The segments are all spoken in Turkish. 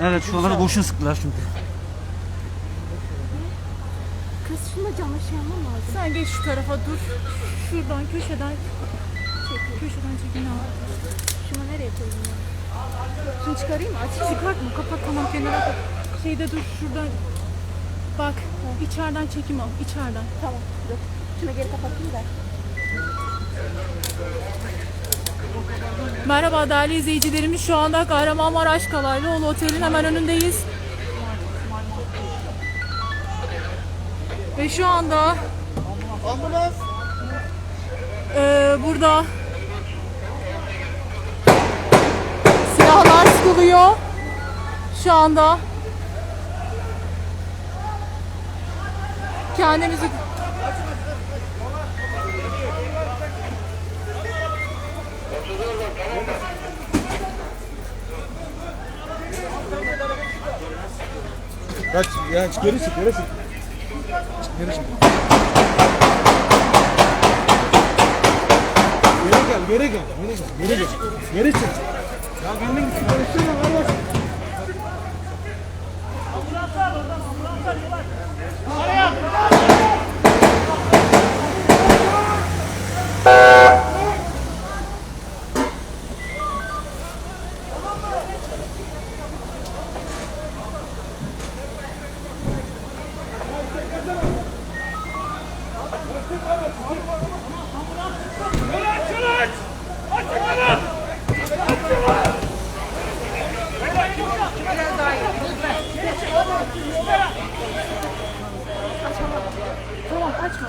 Evet şuraları boşuna sıktılar çünkü. Kız şuna camı şey yapmam lazım. Sen geç şu tarafa dur. Şuradan köşeden çek. Köşeden çekin al. Şunu nereye koyayım ya? Şunu çıkarayım mı? Aç. Çıkartma kapat tamam kenara koy. Şeyde dur şuradan. Bak içeriden çekim al. içeriden. Tamam. Dur. Şunu geri kapatayım da. Merhaba değerli izleyicilerimiz. Şu anda Kahramanmaraş Kalaylıoğlu Otel'in hemen önündeyiz. Ve şu anda eee, burada silahlar sıkılıyor. Şu anda kendimizi Kaç ya geri çık geri çık. Çık, Geri çık. Geri gel geri gel geri gel geri gel. Geri çık. Ya kendin git konuşsana kardeş. Tamam açma.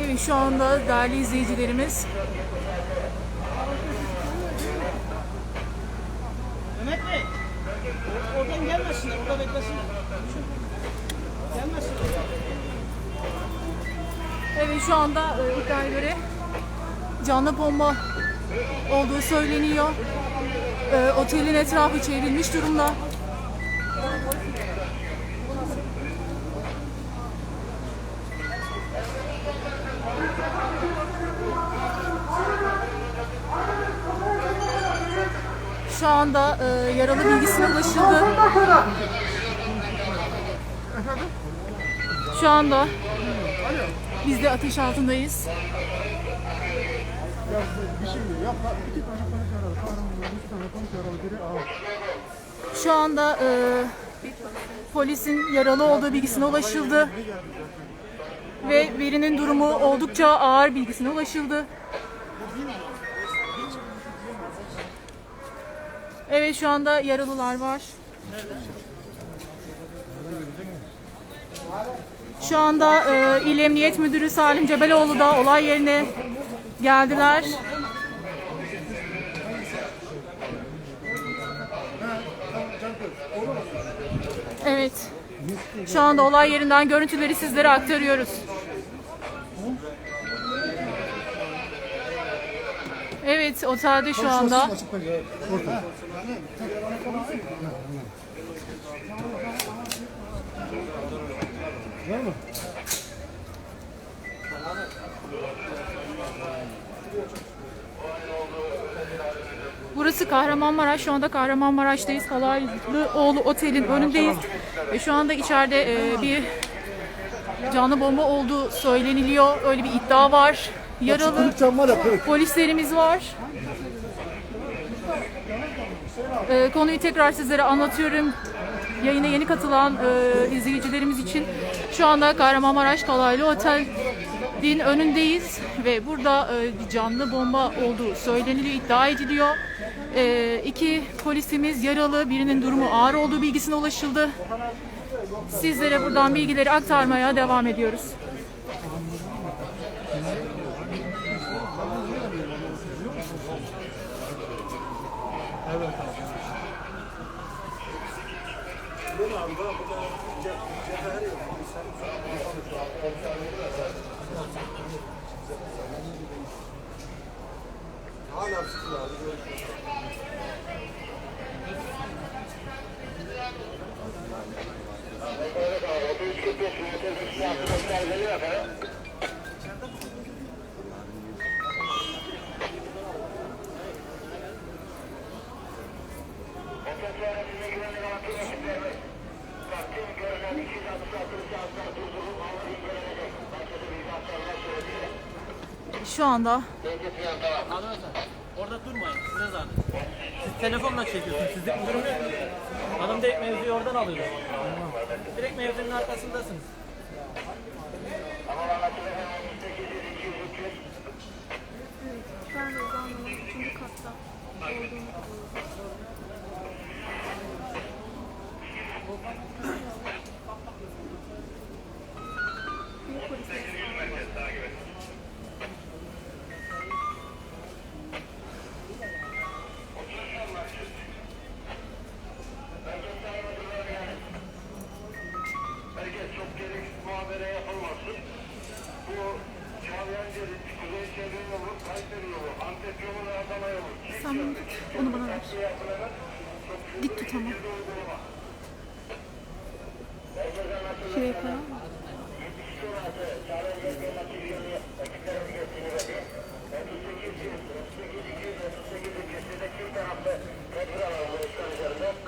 Evet şu anda değerli izleyicilerimiz Mehmet Bey, oradan gelmesinler, orada beklesinler. Gelmesinler. Evet şu anda e, iddiaya göre canlı bomba olduğu söyleniyor. E, otelin etrafı çevrilmiş durumda. Şu anda e, yaralı bilgisine ulaşıldı. Şu anda biz de ateş altındayız. Şu anda e, polisin yaralı olduğu bilgisine ulaşıldı. Ve birinin durumu oldukça ağır bilgisine ulaşıldı. Evet şu anda yaralılar var. Şu anda e, İl Emniyet Müdürü Salim Cebeloğlu da olay yerine geldiler. Evet. Şu anda olay yerinden görüntüleri sizlere aktarıyoruz. Evet, otelde şu anda. Var mı? Burası Kahramanmaraş. Şu anda Kahramanmaraş'tayız. Kalaylıoğlu Otel'in önündeyiz. Ve şu anda içeride e, bir canlı bomba olduğu söyleniliyor. Öyle bir iddia var. Yaralı polislerimiz var. E, konuyu tekrar sizlere anlatıyorum. Yayına yeni katılan e, izleyicilerimiz için şu anda Kahramanmaraş Kalaylı Otel'in önündeyiz ve burada e, canlı bomba olduğu söyleniliyor, iddia ediliyor. E, iki polisimiz yaralı, birinin durumu ağır olduğu bilgisine ulaşıldı. Sizlere buradan bilgileri aktarmaya devam ediyoruz. Evet. Hala sıkıyor abi. Görüşürüz. Anda Arkadaşlar orada durmayın. Size zahmet. Siz telefonla çekiyorsunuz. Sizlik bir durum yok. Hanım direkt mevzuyu oradan alıyor. Direkt mevzunun arkasındasınız. Ben de katta olduğunu Sen bunu tut. Onu bana ver. Dik tut ama. Şuraya koyalım mı?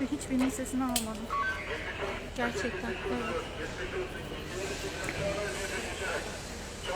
Ve Hiç benim sesini almadım. Gerçekten. Evet.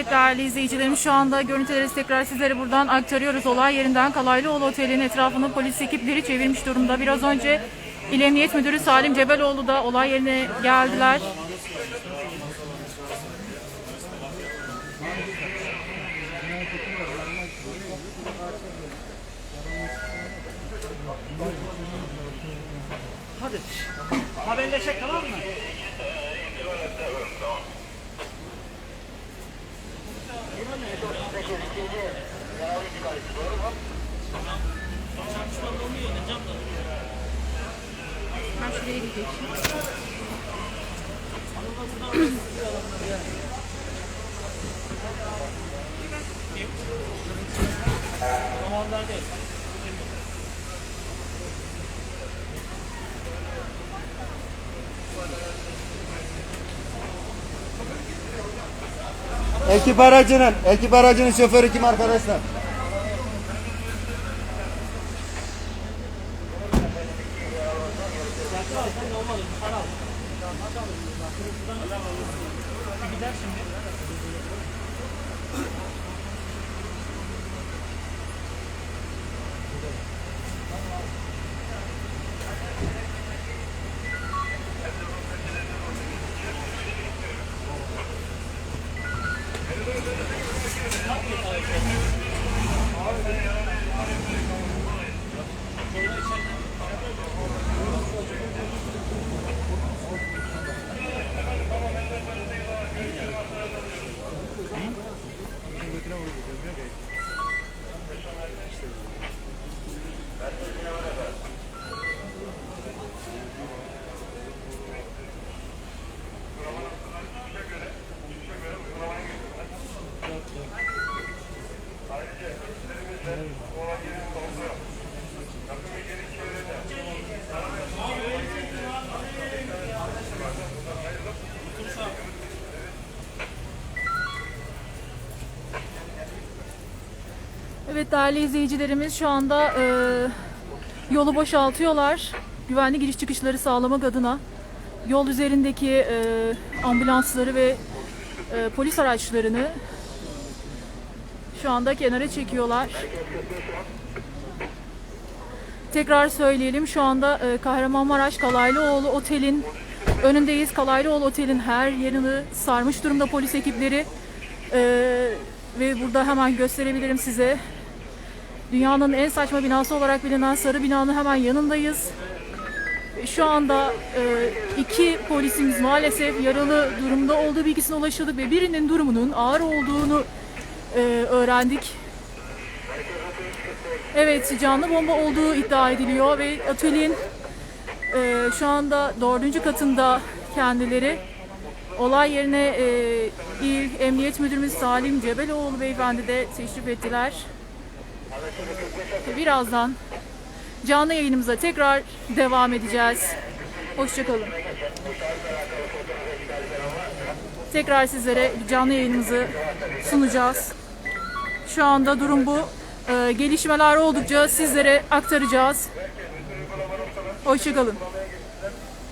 Evet değerli izleyicilerim şu anda görüntüleri tekrar sizlere buradan aktarıyoruz. Olay yerinden Kalaylıoğlu Oteli'nin etrafını polis ekipleri çevirmiş durumda. Biraz önce İl Emniyet Müdürü Salim Cebeloğlu da olay yerine geldiler. Hadi. Haberleşek tamam mı? Ben şuraya gideceğim. Zamanlar değil. Ekip aracının, ekip aracının şoförü kim arkadaşlar? Gider şimdi. Evet değerli izleyicilerimiz şu anda e, yolu boşaltıyorlar. Güvenli giriş çıkışları sağlamak adına yol üzerindeki e, ambulansları ve e, polis araçlarını şu anda kenara çekiyorlar. Tekrar söyleyelim şu anda e, Kahramanmaraş Kalaylıoğlu Otel'in önündeyiz. Kalaylıoğlu Otel'in her yerini sarmış durumda polis ekipleri. E, ve burada hemen gösterebilirim size. Dünyanın en saçma binası olarak bilinen Sarı Bina'nın hemen yanındayız. Şu anda e, iki polisimiz maalesef yaralı durumda olduğu bilgisine ulaşıldık ve birinin durumunun ağır olduğunu e, öğrendik. Evet canlı bomba olduğu iddia ediliyor ve atölyenin e, şu anda dördüncü katında kendileri olay yerine e, İl Emniyet Müdürümüz Salim Cebeloğlu beyefendi de teşrif ettiler. Birazdan canlı yayınımıza tekrar devam edeceğiz. Hoşçakalın. Tekrar sizlere canlı yayınımızı sunacağız. Şu anda durum bu. Ee, gelişmeler oldukça sizlere aktaracağız. Hoşçakalın.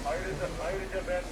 Ayrıca, ayrıca ben